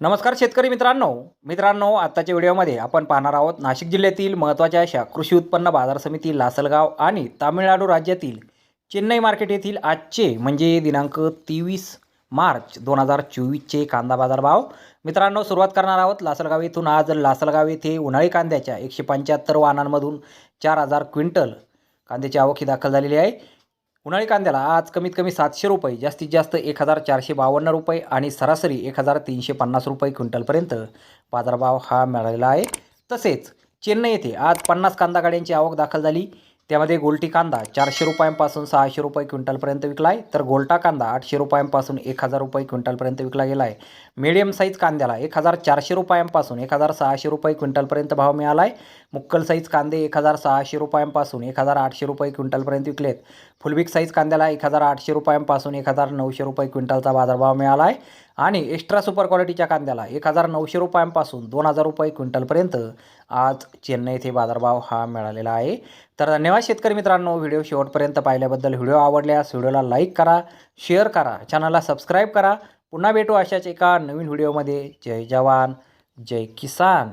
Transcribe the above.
नमस्कार शेतकरी मित्रांनो. मित्रांनो आत्ताच्या व्हिडिओमध्ये आपण पाहणार आहोत नाशिक जिल्ह्यातील महत्त्वाच्या अशा कृषी उत्पन्न बाजार समिती लासलगाव आणि तामिळनाडू राज्यातील चेन्नई मार्केट येथील आजचे म्हणजे दिनांक तेवीस मार्च दोन हजार चोवीसचे कांदा बाजार भाव मित्रांनो सुरुवात करणार आहोत लासलगाव येथून. आज लासलगाव येथे उन्हाळी कांद्याच्या एकशे पंच्याहत्तर वाहनांमधून चार हजार क्विंटल कांद्याची आवक ही दाखल झालेली आहे. उन्हाळी कांद्याला आज कमीत कमी सातशे रुपये जास्तीत जास्त एक हजार चारशे बावन्न रुपये आणि सरासरी एक हजार तीनशे पन्नास रुपये क्विंटलपर्यंत बाजारभाव हा मिळालेला आहे. तसेच चेन्नई येथे आज पन्नास कांदा गाड्यांची आवक दाखल झाली. त्यामध्ये गोलटी कांदा चारशे रुपयांपासून सहाशे रुपये क्विंटलपर्यंत विकला आहे. तर गोलटा कांदा आठशे रुपयांपासून एक हजार रुपये क्विंटलपर्यंत विकला गेला आहे. मीडियम साईज कांद्याला एक हजार चारशे रुपयांपासून एक हजार सहाशे रुपये क्विंटलपर्यंत भाव मिळाला आहे. मुक्कल साईज कांदे एक हजार सहाशे रुपयांपासून एक हजार आठशे रुपये क्विंटलपर्यंत विकलेत. फुलबिग साईज कांद्याला एक हजार आठशे रुपयांपासून एक हजार नऊशे रुपये क्विंटलचा बाजारभाव मिळाला आहे. आणि एक्स्ट्रा सुपर क्वालिटीच्या कांद्याला एक हजार नऊशे रुपयांपासून दोन हजार रुपये क्विंटलपर्यंत आज चेन्नई येथे बाजारभाव हा मिळालेला आहे. तर धन्यवाद शेतकरी मित्रांनो व्हिडिओ शेवटपर्यंत पाहिल्याबद्दल व्हिडिओ आवडल्यास व्हिडिओला लाईक करा शेअर करा चॅनलला सबस्क्राईब करा. पुन्हा भेटू अशाच एका नवीन व्हिडिओमध्ये. जय जवान जय किसान.